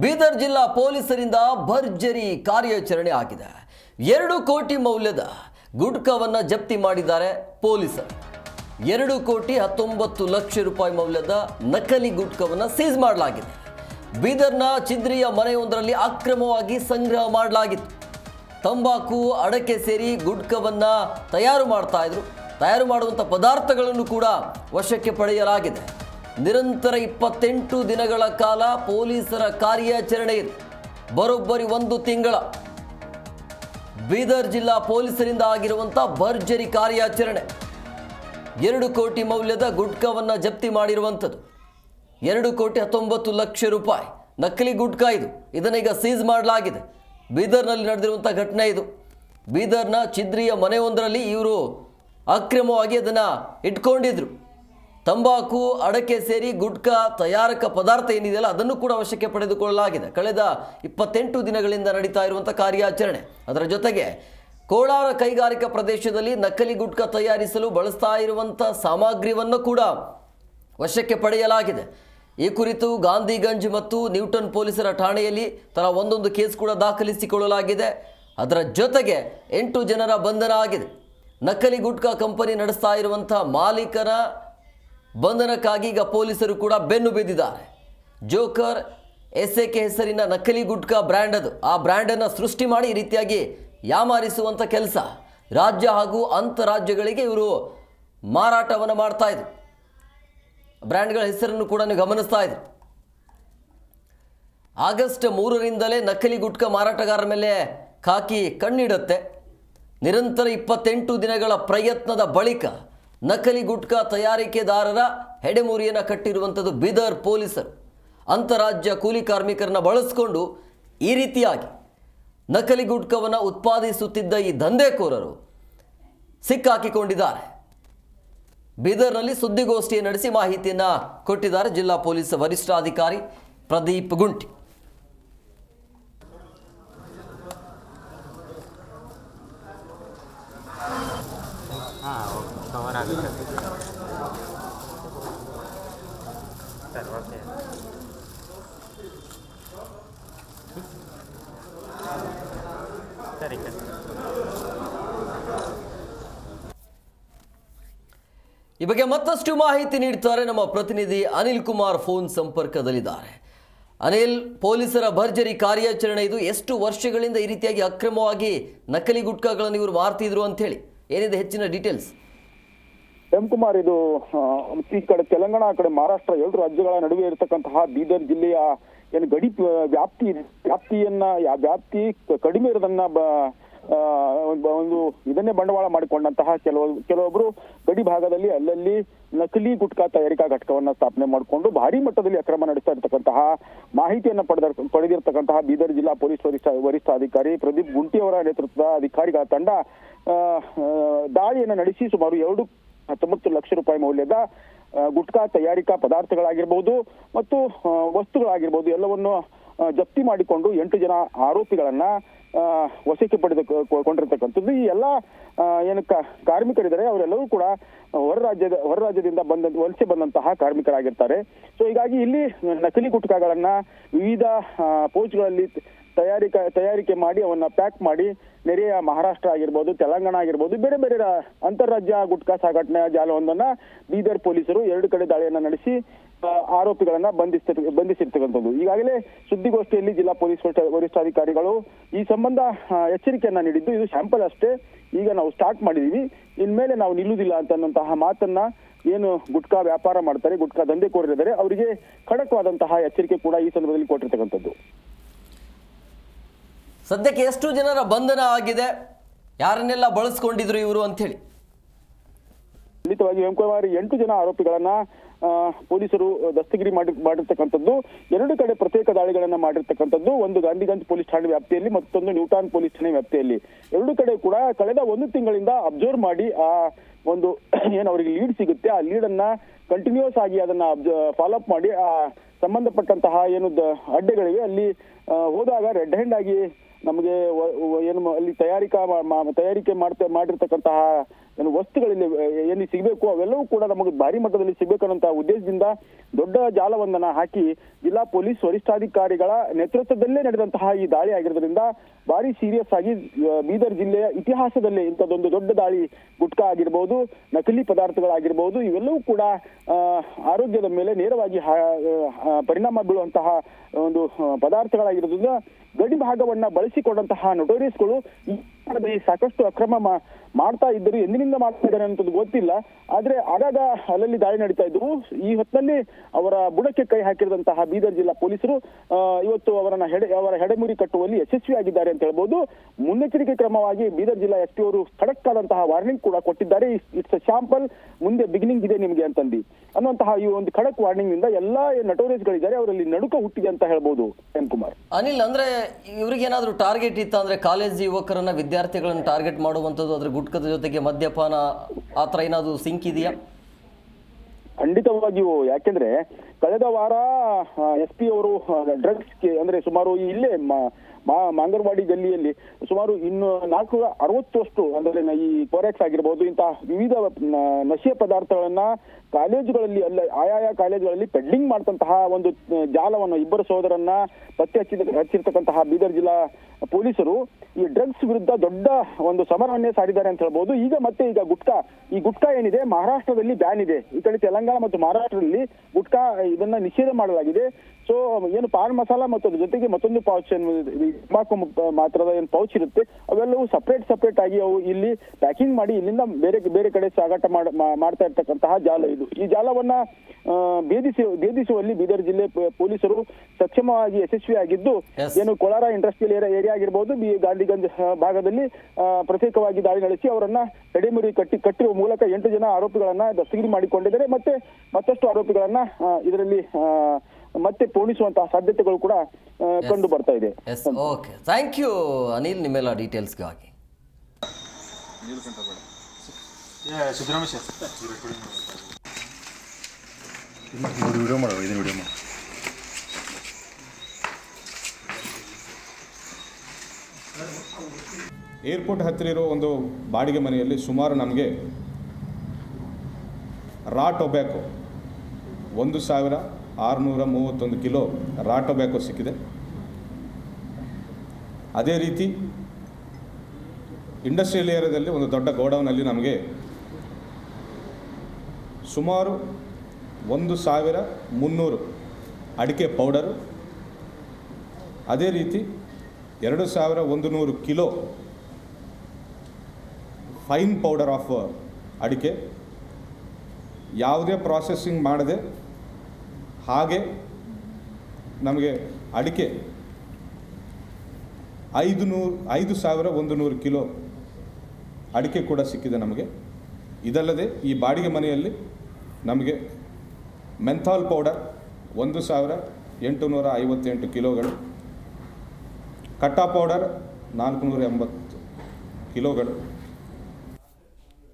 ಬೀದರ್ ಜಿಲ್ಲಾ ಪೊಲೀಸರಿಂದ ಭರ್ಜರಿ ಕಾರ್ಯಾಚರಣೆ ಆಗಿದೆ. ಎರಡು ಕೋಟಿ ಮೌಲ್ಯದ ಗುಟ್ಕವನ್ನು ಜಪ್ತಿ ಮಾಡಿದ್ದಾರೆ ಪೊಲೀಸರು. ಎರಡು ಕೋಟಿ ಹತ್ತೊಂಬತ್ತು ಲಕ್ಷ ರೂಪಾಯಿ ಮೌಲ್ಯದ ನಕಲಿ ಗುಟ್ಕವನ್ನು ಸೀಸ್ ಮಾಡಲಾಗಿದೆ. ಬೀದರ್ನ ಚಿದ್ರಿಯ ಮನೆಯೊಂದರಲ್ಲಿ ಅಕ್ರಮವಾಗಿ ಸಂಗ್ರಹ ಮಾಡಲಾಗಿತ್ತು. ತಂಬಾಕು, ಅಡಕೆ ಸೇರಿ ಗುಡ್ಕವನ್ನು ತಯಾರು ಮಾಡ್ತಾ ಇದ್ರು. ತಯಾರು ಮಾಡುವಂಥ ಪದಾರ್ಥಗಳನ್ನು ಕೂಡ ವಶಕ್ಕೆ ಪಡೆಯಲಾಗಿದೆ. ನಿರಂತರ ಇಪ್ಪತ್ತೆಂಟು ದಿನಗಳ ಕಾಲ ಪೊಲೀಸರ ಕಾರ್ಯಾಚರಣೆ ಬರೋಬ್ಬರಿ ಒಂದು ತಿಂಗಳ. ಬೀದರ್ ಜಿಲ್ಲಾ ಪೊಲೀಸರಿಂದ ಆಗಿರುವಂಥ ಭರ್ಜರಿ ಕಾರ್ಯಾಚರಣೆ. ಎರಡು ಕೋಟಿ ಮೌಲ್ಯದ ಗುಟ್ಕವನ್ನು ಜಪ್ತಿ ಮಾಡಿರುವಂಥದ್ದು. ಎರಡು ಕೋಟಿ ಹತ್ತೊಂಬತ್ತು ಲಕ್ಷ ರೂಪಾಯಿ ನಕಲಿ ಗುಟ್ಕಾ ಇದು. ಇದನ್ನೀಗ ಸೀಸ್ ಮಾಡಲಾಗಿದೆ. ಬೀದರ್ನಲ್ಲಿ ನಡೆದಿರುವಂಥ ಘಟನೆ ಇದು. ಬೀದರ್ನ ಚಿದ್ರಿಯ ಮನೆಯೊಂದರಲ್ಲಿ ಇವರು ಅಕ್ರಮವಾಗಿ ಅದನ್ನು ಇಟ್ಕೊಂಡಿದ್ರು. ತಂಬಾಕು, ಅಡಕೆ ಸೇರಿ ಗುಟ್ಕಾ, ತಯಾರಕ ಪದಾರ್ಥ ಏನಿದೆಯಲ್ಲ, ಅದನ್ನು ಕೂಡ ವಶಕ್ಕೆ ಪಡೆದುಕೊಳ್ಳಲಾಗಿದೆ. ಕಳೆದ ಇಪ್ಪತ್ತೆಂಟು ದಿನಗಳಿಂದ ನಡೀತಾ ಇರುವಂಥ ಕಾರ್ಯಾಚರಣೆ. ಅದರ ಜೊತೆಗೆ ಕೋಲಾರ ಕೈಗಾರಿಕಾ ಪ್ರದೇಶದಲ್ಲಿ ನಕಲಿ ಗುಟ್ಕಾ ತಯಾರಿಸಲು ಬಳಸ್ತಾ ಇರುವಂಥ ಸಾಮಗ್ರಿಯನ್ನು ಕೂಡ ವಶಕ್ಕೆ ಪಡೆಯಲಾಗಿದೆ. ಈ ಕುರಿತು ಗಾಂಧಿಗಂಜ್ ಮತ್ತು ನ್ಯೂಟನ್ ಪೊಲೀಸರ ಠಾಣೆಯಲ್ಲಿ ತಲಾ ಒಂದೊಂದು ಕೇಸ್ ಕೂಡ ದಾಖಲಿಸಿಕೊಳ್ಳಲಾಗಿದೆ. ಅದರ ಜೊತೆಗೆ ಎಂಟು ಜನರ ಬಂಧನ ಆಗಿದೆ. ನಕಲಿ ಗುಟ್ಕಾ ಕಂಪನಿ ನಡೆಸ್ತಾ ಇರುವಂಥ ಮಾಲೀಕನ ಬಂಧನಕ್ಕಾಗಿ ಈಗ ಪೊಲೀಸರು ಕೂಡ ಬೆನ್ನು ಬಿದ್ದಿದ್ದಾರೆ. ಜೋಕರ್ ಎಸ್ ಎ ಕೆ ಹೆಸರಿನ ನಕಲಿ ಗುಟ್ಕಾ ಬ್ರ್ಯಾಂಡ್ ಅದು. ಆ ಬ್ರ್ಯಾಂಡನ್ನು ಸೃಷ್ಟಿ ಮಾಡಿ ಈ ರೀತಿಯಾಗಿ ಯಾಮಾರಿಸುವಂಥ ಕೆಲಸ. ರಾಜ್ಯ ಹಾಗೂ ಅಂತರಾಜ್ಯಗಳಿಗೆ ಇವರು ಮಾರಾಟವನ್ನು ಮಾಡ್ತಾ ಇದ್ರು. ಬ್ರ್ಯಾಂಡ್ಗಳ ಹೆಸರನ್ನು ಕೂಡ ಗಮನಿಸ್ತಾ ಇದ್ರು. ಆಗಸ್ಟ್ ಮೂರರಿಂದಲೇ ನಕಲಿ ಗುಟ್ಕಾ ಮಾರಾಟಗಾರರ ಮೇಲೆ ಖಾಕಿ ಕಣ್ಣಿಡುತ್ತೆ. ನಿರಂತರ ಇಪ್ಪತ್ತೆಂಟು ದಿನಗಳ ಪ್ರಯತ್ನದ ಬಳಿಕ ನಕಲಿ ಗುಟ್ಕಾ ತಯಾರಿಕೆದಾರರ ಹೆಡೆಮೂರಿಯನ್ನು ಕಟ್ಟಿರುವಂಥದ್ದು ಬೀದರ್ ಪೊಲೀಸರು. ಅಂತಾರಾಜ್ಯ ಕೂಲಿ ಕಾರ್ಮಿಕರನ್ನ ಬಳಸಿಕೊಂಡು ಈ ರೀತಿಯಾಗಿ ನಕಲಿ ಗುಟ್ಕವನ್ನು ಉತ್ಪಾದಿಸುತ್ತಿದ್ದ ಈ ದಂಧೆಕೋರರು ಸಿಕ್ಕಾಕಿಕೊಂಡಿದ್ದಾರೆ. ಬೀದರ್ನಲ್ಲಿ ಸುದ್ದಿಗೋಷ್ಠಿ ನಡೆಸಿ ಮಾಹಿತಿಯನ್ನು ಕೊಟ್ಟಿದ್ದಾರೆ ಜಿಲ್ಲಾ ಪೊಲೀಸ್ ವರಿಷ್ಠಾಧಿಕಾರಿ ಪ್ರದೀಪ್ ಗುಂಟಿ. ಈ ಬಗ್ಗೆ ಮತ್ತಷ್ಟು ಮಾಹಿತಿ ನೀಡ್ತಾರೆ ನಮ್ಮ ಪ್ರತಿನಿಧಿ ಅನಿಲ್ ಕುಮಾರ್ ಫೋನ್ ಸಂಪರ್ಕದಲ್ಲಿದ್ದಾರೆ. ಅನಿಲ್, ಪೊಲೀಸರ ಭರ್ಜರಿ ಕಾರ್ಯಾಚರಣೆ ಇದು ಎಷ್ಟು ವರ್ಷಗಳಿಂದ ಈ ರೀತಿಯಾಗಿ ಅಕ್ರಮವಾಗಿ ನಕಲಿ ಗುಟ್ಕಾಗಳನ್ನು ಇವರು ಮಾರ್ತಿದ್ರು ಅಂತ ಹೇಳಿ ಏನಿದೆ ಹೆಚ್ಚಿನ ಡೀಟೇಲ್ಸ್ ಎಂ ಕುಮಾರ್, ಇದು ಈ ಕಡೆ ತೆಲಂಗಾಣ, ಆ ಕಡೆ ಮಹಾರಾಷ್ಟ್ರ ಎರಡು ರಾಜ್ಯಗಳ ನಡುವೆ ಇರತಕ್ಕಂತಹ ಬೀದರ್ ಜಿಲ್ಲೆಯ ಏನು ಗಡಿ ವ್ಯಾಪ್ತಿ ವ್ಯಾಪ್ತಿಯನ್ನ ವ್ಯಾಪ್ತಿ ಕಡಿಮೆ ಇರೋದನ್ನ ಒಂದು- ಇದನ್ನೇ ಬಂಡವಾಳ ಮಾಡಿಕೊಂಡಂತಹ ಕೆಲವು, ಕೆಲವೊಬ್ರು ಗಡಿ ಭಾಗದಲ್ಲಿ ಅಲ್ಲಲ್ಲಿ ನಕಲಿ ಗುಟ್ಕಾ ತಯಾರಿಕಾ ಘಟಕವನ್ನ ಸ್ಥಾಪನೆ ಮಾಡಿಕೊಂಡು ಭಾರಿ ಮಟ್ಟದಲ್ಲಿ ಅಕ್ರಮ ನಡೆಸ್ತಾ ಇರತಕ್ಕಂತಹ ಮಾಹಿತಿಯನ್ನ ಪಡೆದ, ಪಡೆದಿರತಕ್ಕಂತಹ ಬೀದರ್ ಜಿಲ್ಲಾ ಪೊಲೀಸ್ ವರಿಷ್ಠ ವರಿಷ್ಠಾಧಿಕಾರಿ ಪ್ರದೀಪ್ ಗುಂಟಿ ಅವರ ನೇತೃತ್ವದ ಅಧಿಕಾರಿಗಳ ತಂಡ ದಾಳಿಯನ್ನ ನಡೆಸಿ ಸುಮಾರು ಎರಡು ಹತ್ತೊಂಬತ್ತು ಲಕ್ಷ ರೂಪಾಯಿ ಮೌಲ್ಯದ ಗುಟ್ಕಾ ತಯಾರಿಕಾ ಪದಾರ್ಥಗಳಾಗಿರ್ಬೋದು ಮತ್ತು ವಸ್ತುಗಳಾಗಿರ್ಬೋದು ಎಲ್ಲವನ್ನು ಜಪ್ತಿ ಮಾಡಿಕೊಂಡು ಎಂಟು ಜನ ಆರೋಪಿಗಳನ್ನ ವಶಕ್ಕೆ ಪಡೆದು ಕೊಂಡಿರ್ತಕ್ಕಂಥದ್ದು. ಈ ಎಲ್ಲ ಏನು ಕಾರ್ಮಿಕರಿದ್ದಾರೆ ಅವರೆಲ್ಲರೂ ಕೂಡ ಹೊರ ರಾಜ್ಯದ ಹೊರ ರಾಜ್ಯದಿಂದ ಬಂದ ವಲಸೆ ಬಂದಂತಹ ಕಾರ್ಮಿಕರಾಗಿರ್ತಾರೆ. ಸೊ ಹೀಗಾಗಿ ಇಲ್ಲಿ ನಕಲಿ ಗುಟ್ಕಾಗಳನ್ನ ವಿವಿಧ ಆ, ಪೋಚ್ಗಳಲ್ಲಿ ತಯಾರಿಕಾ, ತಯಾರಿಕೆ ಮಾಡಿ ಅವನ್ನ ಪ್ಯಾಕ್ ಮಾಡಿ ನೆರೆಯ ಮಹಾರಾಷ್ಟ್ರ ಆಗಿರ್ಬೋದು, ತೆಲಂಗಾಣ ಆಗಿರ್ಬೋದು, ಬೇರೆ ಬೇರೆ ಅಂತಾರಾಜ್ಯ ಗುಟ್ಕಾ ಸಾಗಾಟನೆ ಜಾಲವೊಂದನ್ನ ಬೀದರ್ ಪೊಲೀಸರು ಎರಡು ಕಡೆ ದಾಳಿಯನ್ನ ನಡೆಸಿ ಆರೋಪಿಗಳನ್ನ ಬಂಧಿಸ್ತಿರ್ ಬಂಧಿಸಿರ್ತಕ್ಕಂಥದ್ದು. ಈಗಾಗಲೇ ಸುದ್ದಿಗೋಷ್ಠಿಯಲ್ಲಿ ಜಿಲ್ಲಾ ಪೊಲೀಸ್ ವರಿಷ್ಠ- ವರಿಷ್ಠಾಧಿಕಾರಿಗಳು ಈ ಸಂಬಂಧ ಎಚ್ಚರಿಕೆಯನ್ನ ನೀಡಿದ್ದು, ಇದು ಸ್ಯಾಂಪಲ್ ಅಷ್ಟೇ. ಈಗ ನಾವು ಸ್ಟಾರ್ಟ್ ಮಾಡಿದೀವಿ. ಇನ್ಮೇಲೆ ನಾವು ನಿಲ್ಲುವುದಿಲ್ಲ ಅಂತನ್ನುವಂತಹ ಮಾತನ್ನ ಏನು ಗುಟ್ಕಾ ವ್ಯಾಪಾರ ಮಾಡ್ತಾರೆ, ಗುಟ್ಕಾ ದಂಧೆಕೋರರಿದ್ದಾರೆ, ಅವರಿಗೆ ಖಡಕ್ವಾದಂತಹ ಎಚ್ಚರಿಕೆ ಕೂಡ ಈ ಸಂದರ್ಭದಲ್ಲಿ ಕೊಟ್ಟಿರ್ತಕ್ಕಂಥದ್ದು. ಸದ್ಯಕ್ಕೆ ಎಷ್ಟು ಜನರ ಬಂಧನ ಆಗಿದೆ? ಯಾರನ್ನೆಲ್ಲ ಬಳಸ್ಕೊಂಡಿದ್ರು ಇವರು ಅಂಥೇಳಿ? ಖಂಡಿತವಾಗಿ ವೆಂಕಯ್ಯವಾರಿ ಎಂಟು ಜನ ಆರೋಪಿಗಳನ್ನ ಪೊಲೀಸರು ದಸ್ತಗಿರಿ ಮಾಡಿ, ಮಾಡಿರ್ತಕ್ಕಂಥದ್ದು, ಎರಡು ಕಡೆ ಪ್ರತ್ಯೇಕ ದಾಳಿಗಳನ್ನ ಮಾಡಿರ್ತಕ್ಕಂಥದ್ದು, ಒಂದು ಗಾಂಧಿಗಂಜ್ ಪೊಲೀಸ್ ಠಾಣೆ ವ್ಯಾಪ್ತಿಯಲ್ಲಿ ಮತ್ತೊಂದು ನ್ಯೂಟಾನ್ ಪೊಲೀಸ್ ಠಾಣೆ ವ್ಯಾಪ್ತಿಯಲ್ಲಿ. ಎರಡು ಕಡೆ ಕೂಡ ಕಳೆದ ಒಂದು ತಿಂಗಳಿಂದ ಅಬ್ಸರ್ವ್ ಮಾಡಿ ಆ ಒಂದು ಏನು ಅವರಿಗೆ ಲೀಡ್ ಸಿಗುತ್ತೆ, ಆ ಲೀಡ್ ಅನ್ನ ಕಂಟಿನ್ಯೂಸ್ ಆಗಿ ಅದನ್ನ ಫಾಲೋ ಅಪ್ ಮಾಡಿ, ಆ, ಸಂಬಂಧಪಟ್ಟಂತಹ ಏನು ಅಡ್ಡೆಗಳಿವೆ, ಅಲ್ಲಿ ಹೋದಾಗ ರೆಡ್ ಹ್ಯಾಂಡ್ ಆಗಿ ನಮಗೆ ಏನು ಅಲ್ಲಿ ತಯಾರಿಕಾ ತಯಾರಿಕೆ ಮಾಡ್ತಾ, ಮಾಡಿರ್ತಕ್ಕಂತಹ ಏನು ವಸ್ತುಗಳಲ್ಲಿ ಎಲ್ಲಿ ಸಿಗಬೇಕು, ಅವೆಲ್ಲವೂ ಕೂಡ ನಮಗೆ ಭಾರಿ ಮಟ್ಟದಲ್ಲಿ ಸಿಗಬೇಕನ್ನುವಂತಹ ಉದ್ದೇಶದಿಂದ ದೊಡ್ಡ ಜಾಲವೊಂದನ್ನ ಹಾಕಿ ಜಿಲ್ಲಾ ಪೊಲೀಸ್ ವರಿಷ್ಠಾಧಿಕಾರಿಗಳ ನೇತೃತ್ವದಲ್ಲೇ ನಡೆದಂತಹ ಈ ದಾಳಿ ಆಗಿರೋದ್ರಿಂದ ಭಾರಿ ಸೀರಿಯಸ್ ಆಗಿ ಬೀದರ್ ಜಿಲ್ಲೆಯ ಇತಿಹಾಸದಲ್ಲಿ ಇಂಥದ್ದೊಂದು ದೊಡ್ಡ ದಾಳಿ ಗುಟ್ಕಾ ಆಗಿರ್ಬೋದು, ನಕಲಿ ಪದಾರ್ಥಗಳಾಗಿರ್ಬೋದು, ಇವೆಲ್ಲವೂ ಕೂಡ ಆರೋಗ್ಯದ ಮೇಲೆ ನೇರವಾಗಿ ಪರಿಣಾಮ ಬೀಳುವಂತಹ ಒಂದು ಪದಾರ್ಥಗಳಾಗಿರೋದ್ರಿಂದ ಗಡಿ ಭಾಗವನ್ನ ಬಳಸಿಕೊಂಡಂತಹ ನೊಟೋರಿಯಸ್ಗಳು ಈ ಸಾಕಷ್ಟು ಅಕ್ರಮ ಮಾಡ್ತಾ ಇದ್ದರು, ಎಂದಿನಿಂದ ಮಾಡ್ತಾ ಇದ್ದಾರೆ ಅನ್ನೋದು ಗೊತ್ತಿಲ್ಲ. ಆದ್ರೆ ಆಗಾಗ ಅಲ್ಲಲ್ಲಿ ದಾಳಿ ನಡೀತಾ ಇದ್ರು ಈ ಹೊತ್ತಿನಲ್ಲಿ ಅವರ ಬುಡಕ್ಕೆ ಕೈ ಹಾಕಿರುವಂತಹ ಬೀದರ್ ಜಿಲ್ಲಾ ಪೊಲೀಸರು ಇವತ್ತು ಅವರನ್ನ ಹೆಡೆ, ಅವರ ಹೆಡೆಮುರಿ ಕಟ್ಟುವಲ್ಲಿ ಯಶಸ್ವಿಯಾಗಿದ್ದಾರೆ ಅಂತ ಹೇಳ್ಬಹುದು ಮುನ್ನೆಚ್ಚರಿಕೆ ಕ್ರಮವಾಗಿ ಬೀದರ್ ಜಿಲ್ಲಾ ಎಸ್ ಪಿ ಅವರು ಖಡಕ್ ಆದಂತಹ ವಾರ್ನಿಂಗ್ ಕೂಡ ಕೊಟ್ಟಿದ್ದಾರೆ. ಇಟ್ಸ್ ಅ ಶಾಂಪಲ್ ಮುಂದೆ ಬಿಗಿನಿಂಗ್ ಇದೆ ನಿಮಗೆ ಅಂತಂದು. ಅನ್ನುವಂತಹ ಈ ಒಂದು ಖಡಕ್ ವಾರ್ನಿಂಗ್ನಿಂದ ಎಲ್ಲಾ ನಟೋರಿಯಸ್ ಗಳಿದ್ದಾರೆ ಅವರಲ್ಲಿ ನಡುಕ ಹುಟ್ಟಿದೆ ಅಂತ ಹೇಳ್ಬಹುದು ಎನ್ ಕುಮಾರ್. ಅನಿಲ್, ಅಂದ್ರೆ ಇವ್ರಿಗೇನಾದ್ರೂ ಟಾರ್ಗೆಟ್ ಇತ್ತ ಅಂದ್ರೆ ಕಾಲೇಜ್ ಯುವಕರನ್ನ ವಿದ್ಯಾರ್ಥಿಗಳನ್ನ ಟಾರ್ಗೆಟ್ ಮಾಡುವಂಥದ್ದು ಅದರ ಗುಟ್ಕದ ಜೊತೆಗೆ ಮದ್ಯಪಾನ, ಆ ಥರ ಏನಾದರೂ ಸಿಂಕ್ ಇದೆಯಾ? ಖಂಡಿತವಾಗಿಯೂ. ಯಾಕೆಂದ್ರೆ ಕಳೆದ ವಾರ ಎಸ್ ಪಿ ಅವರು ಡ್ರಗ್ಸ್ ಅಂದ್ರೆ ಸುಮಾರು ಇಲ್ಲೇ ಮ- ಮಾ- ಮಾಂಗರವಾಡಿ ಗಲ್ಲಿಯಲ್ಲಿ ಸುಮಾರು ಇನ್ನು ನಾಲ್ಕು ಅರವತ್ತಷ್ಟು ಅಂದ್ರೆ ಈ ಕೊರೆಕ್ಸ್ ಆಗಿರ್ಬೋದು ಇಂತಹ ವಿವಿಧ ನಶೆ ಪದಾರ್ಥಗಳನ್ನ ಕಾಲೇಜುಗಳಲ್ಲಿ ಅಲ್ಲ, ಆಯಾಯ ಕಾಲೇಜುಗಳಲ್ಲಿ ಪೆಡ್ಲಿಂಗ್ ಮಾಡ್ತಂತಹ ಒಂದು ಜಾಲವನ್ನು ಇಬ್ಬರು ಸಹೋದರನ್ನ ಪತ್ತೆ ಹಚ್ಚಿದ, ಹಚ್ಚಿರ್ತಕ್ಕಂತಹ ಬೀದರ್ ಜಿಲ್ಲಾ ಪೊಲೀಸರು ಈ ಡ್ರಗ್ಸ್ ವಿರುದ್ಧ ದೊಡ್ಡ ಒಂದು ಸಮರವನ್ನೇ ಸಾರಿದ್ದಾರೆ ಅಂತ ಹೇಳ್ಬೋದು. ಈಗ ಮತ್ತೆ ಈಗ ಗುಟ್ಕಾ ಈ ಗುಟ್ಕಾ ಏನಿದೆ ಮಹಾರಾಷ್ಟ್ರದಲ್ಲಿ ಬ್ಯಾನ್ ಇದೆ. ಈ ಕಡೆ ತೆಲಂಗಾಣ ಮತ್ತು ಮಹಾರಾಷ್ಟ್ರದಲ್ಲಿ ಗುಟ್ಕಾ ಇದನ್ನ ನಿಷೇಧ ಮಾಡಲಾಗಿದೆ. ಸೊ ಏನು ಪಾನ್ ಮಸಾಲ ಮತ್ತು ಅದ್ರ ಜೊತೆಗೆ ಮತ್ತೊಂದು ಪೌಚ್ ತಂಬಾಕು ಮ- ಮಾತ್ರದ ಏನು ಪೌಚ್ ಇರುತ್ತೆ ಅವೆಲ್ಲವೂ ಸಪ್ರೇಟ್ ಸಪ್ರೇಟ್ ಆಗಿ ಅವು ಇಲ್ಲಿ ಪ್ಯಾಕಿಂಗ್ ಮಾಡಿ ಇಲ್ಲಿಂದ ಬೇರೆ ಬೇರೆ ಕಡೆ ಸಾಗಾಟ ಮಾಡ್- ಮಾಡ್ತಾ ಇರ್ತಕ್ಕಂತಹ ಜಾಲ ಇದು. ಈ ಜಾಲವನ್ನ ಭೇದಿಸಿ ಭೇದಿಸುವಲ್ಲಿ ಬೀದರ್ ಜಿಲ್ಲೆ ಪೊಲೀಸರು ಸಕ್ಷಮವಾಗಿ ಯಶಸ್ವಿಯಾಗಿದ್ದು. ಏನು ಕೋಲಾರ ಇಂಡಸ್ಟ್ರಿಯಲ್ ಏರಿಯಾ ಆಗಿರ್ಬೋದು ಬಿ ಗಾಂಧಿಗಂಜ್ ಭಾಗದಲ್ಲಿ ಪ್ರತ್ಯೇಕವಾಗಿ ದಾಳಿ ನಡೆಸಿ ಅವರನ್ನ ತಡೆಮುರಿ ಕಟ್ಟಿ ಕಟ್ಟಿರುವ ಮೂಲಕ ಎಂಟು ಜನ ಆರೋಪಿಗಳನ್ನ ದಸ್ತಗಿರಿ ಮಾಡಿಕೊಂಡಿದ್ದಾರೆ. ಮತ್ತೆ ಮತ್ತಷ್ಟು ಆರೋಪಿಗಳನ್ನ ಇದರಲ್ಲಿ ಮತ್ತೆ ಪೋಣಿಸುವಂತಹ ಸಾಧ್ಯತೆಗಳು ಕೂಡ ಕಂಡು ಬರ್ತಾ ಇದೆ. Yes okay thank you Anil ನಿಮ್ಮೆಲ್ಲ ಡೀಟೇಲ್ಸ್ಗಾಗಿ ಸಿದ್ದರಾಮೇಶ ನೋಡಿ ವಿಡಿಯೋ ಮಾಡೋ ಇದನ್ನ ವಿಡಿಯೋ ಮಾಡೋ. ಏರ್ಪೋರ್ಟ್ ಹತ್ತಿರ ಇರೋ ಒಂದು ಬಾಡಿಗೆ ಮನೆಯಲ್ಲಿ ಸುಮಾರು ನಮಗೆ ರಾ ಟೊಬ್ಯಾಕೊ ಒಂದು ಸಾವಿರ ಆರುನೂರ ಮೂವತ್ತೊಂದು ಕಿಲೋ ರಾ ಟೊಬ್ಯಾಕೊ ಸಿಕ್ಕಿದೆ. ಅದೇ ರೀತಿ ಇಂಡಸ್ಟ್ರಿಯಲ್ ಏರಿಯಾದಲ್ಲಿ ಒಂದು ದೊಡ್ಡ ಗೋಡೌನಲ್ಲಿ ನಮಗೆ ಸುಮಾರು ಒಂದು ಸಾವಿರ ಮುನ್ನೂರು ಅಡಿಕೆ ಪೌಡರು. ಅದೇ ರೀತಿ ಎರಡು ಸಾವಿರ ಒಂದು ನೂರು ಕಿಲೋ ಫೈನ್ ಪೌಡರ್ ಆಫ್ ಅಡಿಕೆ. ಯಾವುದೇ ಪ್ರಾಸೆಸ್ಸಿಂಗ್ ಮಾಡದೆ ಹಾಗೆ ನಮಗೆ ಅಡಿಕೆ ಐದು ನೂರು ಐದು ಸಾವಿರ ಒಂದು ನೂರು ಕಿಲೋ ಅಡಿಕೆ ಕೂಡ ಸಿಕ್ಕಿದೆ ನಮಗೆ. ಇದಲ್ಲದೆ ಈ ಬಾಡಿಗೆ ಮನೆಯಲ್ಲಿ ನಮಗೆ ಮೆಂಥಾಲ್ ಪೌಡರ್ ಒಂದು ಸಾವಿರ ಎಂಟುನೂರ ಐವತ್ತೆಂಟು ಕಿಲೋಗಳು. ಕಟ್ಟಾ ಪೌಡರ್ ನಾಲ್ಕುನೂರ ಎಂಬತ್ತು ಕಿಲೋಗಳು